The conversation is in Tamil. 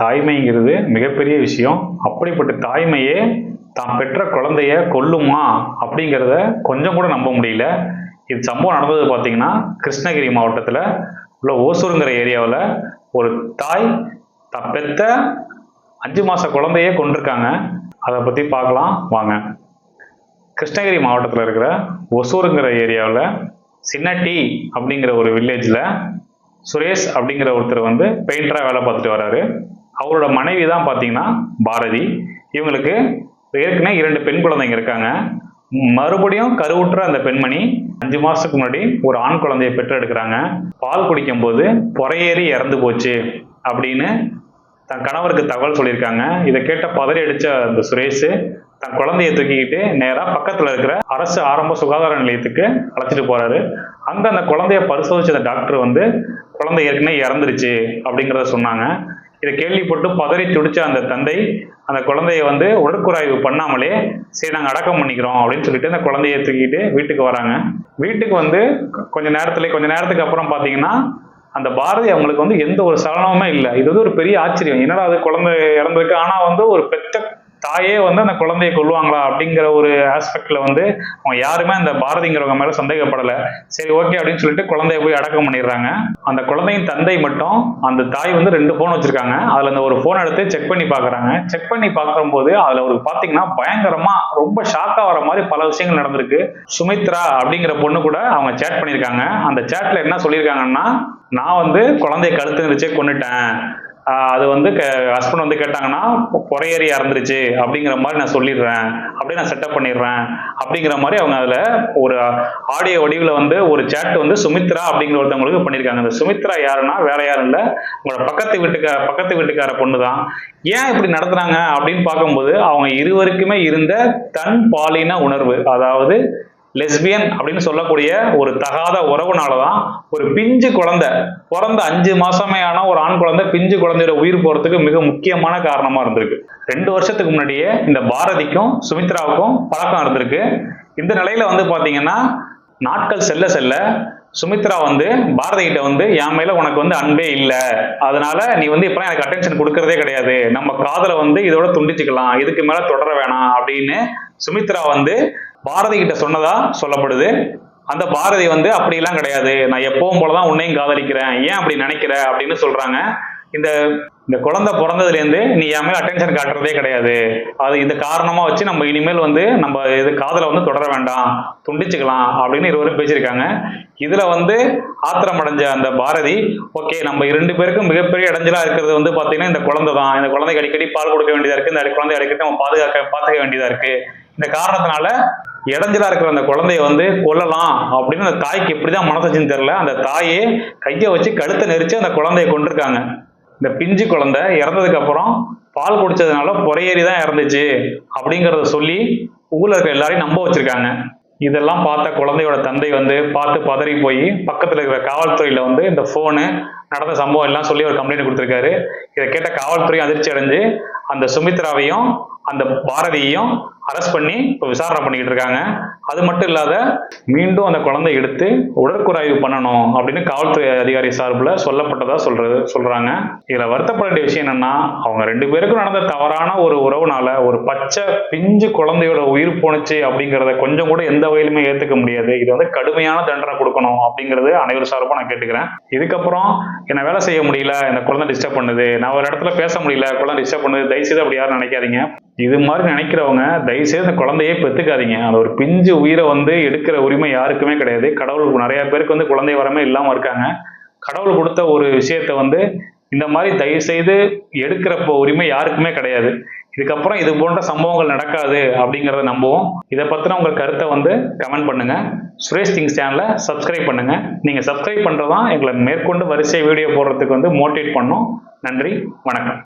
தாய்மைங்கிறது மிகப்பெரிய விஷயம். அப்படிப்பட்ட தாய்மையே தான் பெற்ற குழந்தைய கொல்லுமா அப்படிங்கிறத கொஞ்சம் கூட நம்ப முடியல. இது சம்பவம் நடந்தது பார்த்தீங்கன்னா கிருஷ்ணகிரி மாவட்டத்தில் உள்ள ஓசூருங்கிற ஏரியாவில் ஒரு தாய் தான் பெத்த அஞ்சு மாத குழந்தையே கொண்டிருக்காங்க அதை பற்றி பார்க்கலாம் வாங்க. கிருஷ்ணகிரி மாவட்டத்தில் இருக்கிற ஒசூருங்கிற ஏரியாவில் சின்னட்டி அப்படிங்கிற ஒரு வில்லேஜில் சுரேஷ் அப்படிங்கிற ஒருத்தர் வந்து பெயிண்டராக வேலை பார்த்துட்டு வராரு. அவரோட மனைவி தான் பார்த்தீங்கன்னா பாரதி. இவங்களுக்கு ஏற்கனவே இரண்டு பெண் குழந்தைங்க இருக்காங்க. மறுபடியும் கருவுற்ற அந்த பெண்மணி அஞ்சு மாசத்துக்கு முன்னாடி ஒரு ஆண் குழந்தையை பெற்றெடுக்கிறாங்க. பால் குடிக்கும் போது புறையேறி இறந்து போச்சு அப்படின்னு தன் கணவருக்கு தகவல் சொல்லியிருக்காங்க. இதை கேட்ட பதறி அடிச்ச அந்த சுரேஷ் தன் குழந்தையை தூக்கிக்கிட்டு நேராக பக்கத்தில் இருக்கிற அரசு ஆரம்ப சுகாதார நிலையத்துக்கு அழைச்சிட்டு போறாரு. அங்கே அந்த குழந்தைய பரிசோதிச்ச டாக்டர் வந்து குழந்தை ஏற்கனவே இறந்துருச்சு அப்படிங்கிறத சொன்னாங்க. இதை கேள்விப்பட்டு பதறி துடிச்ச அந்த தந்தை அந்த குழந்தைய வந்து உடற்குறாய்வு பண்ணாமலே சரி நாங்கள் அடக்கம் பண்ணிக்கிறோம் அப்படின்னு சொல்லிட்டு அந்த குழந்தைய தூக்கிட்டு வீட்டுக்கு வராங்க. வீட்டுக்கு வந்து கொஞ்ச நேரத்துல கொஞ்ச நேரத்துக்கு அப்புறம் பார்த்தீங்கன்னா அந்த பாரதி அவங்களுக்கு வந்து எந்த ஒரு சலனமுமே இல்லை. இது வந்து ஒரு பெரிய ஆச்சரியம். என்னடா அது குழந்தை இறந்திருக்கு? ஆனால் வந்து ஒரு பெற்ற தாயே வந்து அந்த குழந்தையை கொள்வாங்களா அப்படிங்கிற ஒரு ஆஸ்பெக்ட்ல வந்து அவங்க யாருமே அந்த பாரதிங்கிறவங்க மேல சந்தேகப்படலை. சரி ஓகே அப்படின்னு சொல்லிட்டு குழந்தைய போய் அடக்கம் பண்ணிடுறாங்க. அந்த குழந்தையின் தந்தை மட்டும் அந்த தாய் வந்து ரெண்டு ஃபோன் வச்சிருக்காங்க. அதுல அந்த ஒரு போன் எடுத்து செக் பண்ணி பாக்குறாங்க செக் பண்ணி பார்க்கும்போது அதுல ஒரு பாத்தீங்கன்னா பயங்கரமா ரொம்ப ஷாக்கா வர மாதிரி பல விஷயங்கள் நடந்திருக்கு. சுமித்ரா அப்படிங்கிற பொண்ணு கூட அவங்க சேட் பண்ணியிருக்காங்க. அந்த சேட்ல என்ன சொல்லியிருக்காங்கன்னா நான் வந்து குழந்தைய கழுத்து நிறுச்சே கொண்டுட்டேன் அது வந்து ஹஸ்பண்ட் வந்து கேட்டாங்கன்னா பொறையேறி இறந்துருச்சு. அப்படிங்கிற மாதிரி நான் சொல்லிடுறேன். அப்படியே நான் செட்டப் பண்ணிடுறேன். அப்படிங்கிற மாதிரி அவங்க அதில் ஒரு ஆடியோ வடிவில் வந்து ஒரு சேட் வந்து சுமித்ரா அப்படிங்கிற ஒருத்தவங்களுக்கு பண்ணியிருக்காங்க. அந்த சுமித்ரா யாருன்னா வேற யாரும் இல்லை. உங்களோட பக்கத்து வீட்டுக்கார பக்கத்து வீட்டுக்கார பொண்ணு தான் ஏன் இப்படி நடத்துறாங்க அப்படின்னு பார்க்கும்போது அவங்க இருவருக்குமே இருந்த தன் பாலின உணர்வு அதாவது லெஸ்பியன் அப்படின்னு சொல்லக்கூடிய ஒரு தகாத உறவுனால தான் ஒரு பிஞ்சு குழந்தை பிறந்த அஞ்சு மாசமே ஆன ஒரு ஆண் குழந்தை பிஞ்சு குழந்தையோட உயிர் போறதுக்கு மிக முக்கியமான காரணமா இருந்திருக்கு. ரெண்டு வருஷத்துக்கு முன்னாடியே இந்த பாரதிக்கும் சுமித்ராவுக்கும் பழக்கம் இருந்திருக்கு. இந்த நிலையில வந்து பாத்தீங்கன்னா நாட்கள் செல்ல செல்ல சுமித்ரா வந்து பாரதி கிட்ட வந்து என் மேல உனக்கு வந்து அன்பே இல்லை. அதனால நீ வந்து இப்ப எனக்கு அட்டென்ஷன் கொடுக்கறதே கிடையாது. நம்ம காதலை வந்து இதோட துண்டிச்சுக்கலாம். இதுக்கு மேல தொடர வேணாம். அப்படின்னு சுமித்ரா வந்து பாரதி கிட்ட சொன்னதா சொல்லப்படுது. அந்த பாரதி வந்து அப்படிலாம் கிடையாது. நான் எப்பவும் போலதான் உன்னையும் காதலிக்கிறேன். ஏன் அப்படி நினைக்கிற? அப்படின்னு சொல்றாங்க. இந்த இந்த குழந்தை பிறந்ததுலேருந்து நீ என் அட்டென்ஷன் காட்டுறதே கிடையாது. அது இந்த காரணமாக வச்சு நம்ம இனிமேல் வந்து நம்ம இது காதலை வந்து தொடர வேண்டாம் துண்டிச்சுக்கலாம் அப்படின்னு இருவரும் பேசியிருக்காங்க. இதில் வந்து ஆத்திரம் அடைஞ்ச அந்த பாரதி ஓகே நம்ம இரண்டு பேருக்கும் மிகப்பெரிய இடைஞ்சலாக இருக்கிறது வந்து பார்த்தீங்கன்னா இந்த குழந்தை தான். இந்த குழந்தைக்கு அடிக்கடி பால் கொடுக்க வேண்டியதாக இருக்குது இந்த குழந்தை அடிக்கடி நம்ம பாதுகாக்க பார்த்துக்க வேண்டியதாக இருக்குது இந்த காரணத்தினால இடைஞ்சலா இருக்கிற அந்த குழந்தைய வந்து கொல்லலாம் அப்படின்னு அந்த தாய்க்கு எப்படிதான் மனசாச்சுன்னு தெரியல. அந்த தாயே கையை வச்சு கழுத்தை நெரிச்சு அந்த குழந்தைய கொண்டிருக்காங்க இந்த பிஞ்சு குழந்தை இறந்ததுக்கு அப்புறம் பால் குடிச்சதுனால புறையேறி தான் இறந்துச்சு அப்படிங்கிறத சொல்லி ஊர்ல இருக்கிற எல்லாரையும் நம்ப வச்சிருக்காங்க. இதெல்லாம் பார்த்த குழந்தையோட தந்தை வந்து பார்த்து பதறி போய் பக்கத்துல இருக்கிற காவல்துறையில வந்து இந்த போனு நடந்த சம்பவம் எல்லாம் சொல்லி ஒரு கம்ப்ளைண்ட் கொடுத்துருக்காரு. இதை கேட்ட காவல்துறை அதிர்ச்சி அடைஞ்சு அந்த சுமித்ராவையும் அந்த பாரதியையும் அரெஸ்ட் பண்ணி இப்போ விசாரணை பண்ணிக்கிட்டு இருக்காங்க. அது மட்டும் இல்லாத மீண்டும் அந்த குழந்தை எடுத்து உடற்குறாய்வு பண்ணணும் அப்படின்னு காவல்துறை அதிகாரி சார்பில் சொல்லப்பட்டதா சொல்றது சொல்றாங்க. இதில் வருத்தப்பட வேண்டிய விஷயம் என்னன்னா அவங்க ரெண்டு பேருக்கும் நடந்த தவறான ஒரு உறவுனால ஒரு பச்சை பிஞ்சு குழந்தையோட உயிர் போணுச்சு அப்படிங்கிறத கொஞ்சம் கூட எந்த வகையிலுமே ஏற்றுக்க முடியாது. இது வந்து கடுமையான தண்டனை கொடுக்கணும் அப்படிங்கிறது அனைவரும் சார்பாக நான் கேட்டுக்கிறேன். இதுக்கப்புறம் என்ன வேலை செய்ய முடியல இந்த குழந்தை டிஸ்டர்ப் பண்ணுது. நான் ஒரு இடத்துல பேச முடியல குழந்தை டிஸ்டர்ப் பண்ணுது. தயவுசெய்து அப்படி யாரும் நினைக்காதீங்க. இது மாதிரி நினைக்கிறவங்க தயவுசெய்து அந்த குழந்தையே பெற்றுக்காதீங்க அந்த ஒரு பிஞ்சு உயிரை வந்து எடுக்கிற உரிமை யாருக்குமே கிடையாது. கடவுள் நிறைய பேருக்கு வந்து குழந்தை வரமே இல்லாமல் இருக்காங்க. கடவுள் கொடுத்த ஒரு விஷயத்த வந்து இந்த மாதிரி தயவு செய்து எடுக்கிற உரிமை யாருக்குமே கிடையாது. இதுக்கப்புறம் இது போன்ற சம்பவங்கள் நடக்காது அப்படிங்கிறத நம்புவோம். இதை பற்றின உங்கள் கருத்தை வந்து கமெண்ட் பண்ணுங்க. சுரேஷ் திங்ஸ் சேனலை சப்ஸ்கிரைப் பண்ணுங்க. நீங்கள் சப்ஸ்கிரைப் பண்றதான் எங்களை மேற்கொண்டு வரிசை வீடியோ போடுறதுக்கு வந்து மோட்டிவேட் பண்ணும். நன்றி வணக்கம்.